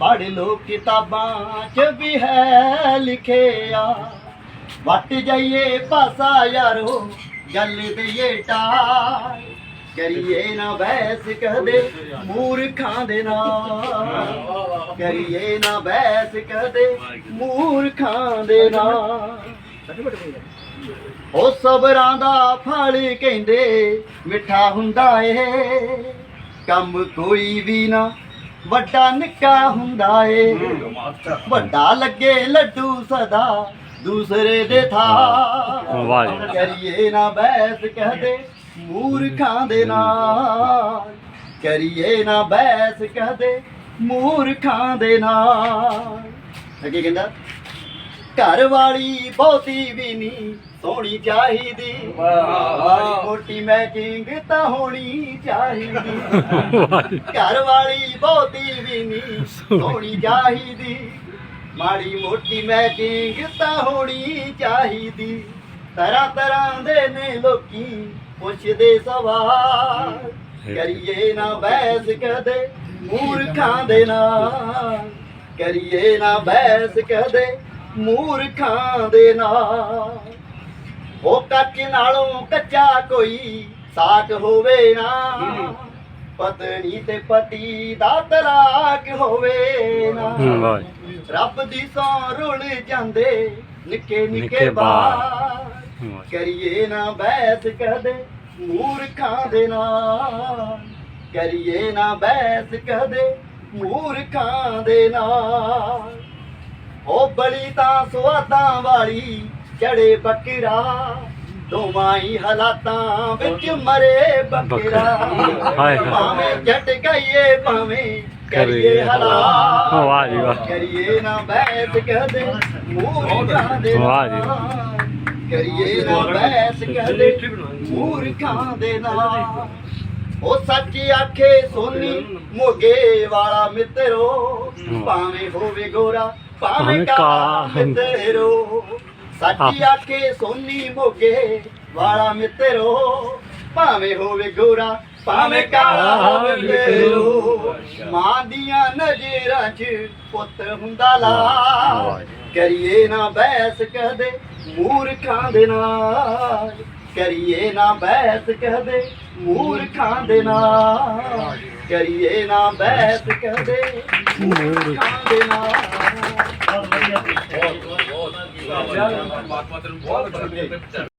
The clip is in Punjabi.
ਪੜ੍ਹ ਲੋ ਕਿਤਾਬਾਂ 'ਚ ਵੀ ਹੈ ਲਿਖਿਆ। ਵੱਟ ਜਾਈਏ ਪਾਸਾ ਯਾਰੋ ਗੱਲ ਦਈਏ ਟਾਲ ਕਰੀਏ ਨਾ ਬੈਸ ਕਹਦੇ ਮੂਰਖਾਂ ਦੇ ਨਾਲ। ਕਰੀਏ ਨਾ ਬਹਿਸ ਕਹਦੇ ਮੂਰਖਾਂ ਦੇ ਨਾਲ। ਉਹ ਸਬਰਾਂ ਦਾ ਫਲ ਕਹਿੰਦੇ, ਮਿੱਠਾ ਹੁੰਦਾ ਏ। ਕੰਮ ਕੋਈ ਵੀ ਨਾ ਵੱਡਾ ਨਿੱਕਾ ਹੁੰਦਾ ਏ। ਵੱਡਾ ਲੱਗੇ ਲੱਡੂ ਸਦਾ ਦੂਸਰੇ ਦੇ ਥਾ। ਵਾਹ ਜੀ। ਕਰੀਏ ਨਾ ਬਹਿਸ ਕਹਦੇ ਮੂਰਖਾਂ ਦੇ ਨਾਲ। ਕਰੀਏ ਨਾ ਬਹਿਸ ਕਹਦੇ ਮੂਰਖਾਂ ਦੇ ਨਾਲ। ਅੱਗੇ ਕਹਿੰਦਾ ਘਰ ਵਾਲੀ ਬਹੁਤੀ ਵੀ ਨਹੀਂ ਸੋਹਣੀ ਚਾਹੀਦੀ। ਵਾਲੀ ਮੋਟੀ ਮੈਚਿੰਗ ਤਾਂ ਹੋਣੀ ਚਾਹੀਦੀ। ਘਰ ਵਾਲੀ ਬਹੁਤੀ ਵੀ ਨਹੀਂ ਸੋਹਣੀ। ਚਾਹੀਦੀ। ਮਾੜੀ ਮੋਟੀ ਮੈਚਿੰਗ ਤਾਂ ਹੋਣੀ ਚਾਹੀਦੀ। ਤਰ੍ਹਾਂ ਤਰ੍ਹਾਂ ਦੇ ਨੇ ਲੋਕੀ ਪੁੱਛਦੇ ਸਵਾਲ। ਕਰੀਏ ਨਾ ਬਹਿਸ ਕਦੇ ਮੂਰਖਾਂ ਦੇ ਨਾਲ। ਕਰੀਏ ਨਾ ਬਹਿਸ ਕਦੇ ਮੂਰਖਾਂ ਦੇ ਨਾਲ। ਉਹ ਕੱਚ ਨਾਲੋਂ ਕੱਚਾ ਕੋਈ ਸਾਕ ਹੋਵੇ ਨਾ। ਪਤਨੀ ਤੇ ਪਤੀ ਦਾ ਤਲਾਕ ਹੋਵੇ ਨਾ। ਰੱਬ ਦੀ ਸੌ ਰੁਲ ਜਾਂਦੇ ਨਿੱਕੇ ਨਿੱਕੇ ਬਾਲ। ਕਰੀਏ ਨਾ ਬਹਿਸ ਕਦੇ ਮੂਰਖਾਂ ਦੇ ਨਾਲ। ਕਰੀਏ ਨਾ ਬਹਿਸ ਕਦੇ ਮੂਰਖਾਂ ਦੇ ਨਾਲ। ਉਹ ਬਲੀ ਤਾਂ ਸਵਾਦਾਂ ਵਾਲੀ ਚੜੇ ਬੱਕਰਾ ਦੋਵਾਂ ਹੀ ਹਾਲਾਤਾਂ ਵਿੱਚ ਮਰੇ ਬੱਕਰਾ। ਹਾਏ ਹਾਏ। ਭਾਵੇਂ ਜੱਟ ਗਈਏ ਭਾਵੇਂ ਕਰੀਏ ਹਲਾਲ ਵਾਹ ਜੀ ਵਾਹ। ਕਰੀਏ ਨਾ ਬੈਠ ਕਹਦੇ ਮੂਰਖਾਂ ਦੇ ਵਾਹ ਜੀ। ਕਰੀਏ ਨਾ ਬੈਠ ਕਹਦੇ ਮੂਰਖਾਂ ਦੇ ਨਾਲ। ਉਹ ਸੱਚ ਆਖੇ ਸੋਨੀ ਮੋਗੇ ਵਾਲਾ ਮਿੱਤਰੋ। ਭਾਵੇਂ ਹੋਵੇ ਗੋਰਾ ਭਾਵੇਂ ਕਾਲਾ। ਮਿੱਤਰੋ। ਸੱਚ ਆਖੇ ਸੋਨੀ ਮੋਗੇ ਵਾਲਾ ਮਿੱਤਰੋ ਭਾਵੇਂ ਹੋਵੇ ਗੋਰਾ ਭਾਵੇਂ ਕਾਲਾ ਮਿੱਤਰੋ। ਮਾਂ ਦੀਆਂ ਨਜ਼ਰਾਂ 'ਚ ਪੁੱਤ ਹੁੰਦਾ ਲਾ। ਕਰੀਏ ਨਾ ਬਹਿਸ ਕਹਦੇ ਮੂਰਖਾਂ ਦੇ ਨਾਲ। ਕਰੀਏ ਨਾ ਬਹਿਸ ਕਹਦੇ ਮੂਰਖਾਂ ਦੇ ਨਾਲ। ਕਰੀਏ ਨਾ ਬਹਿਸ ਕਹਦੇ ਮੂਰਖਾਂ ਦੇ ਨਾਲ। ਬਹੁਤ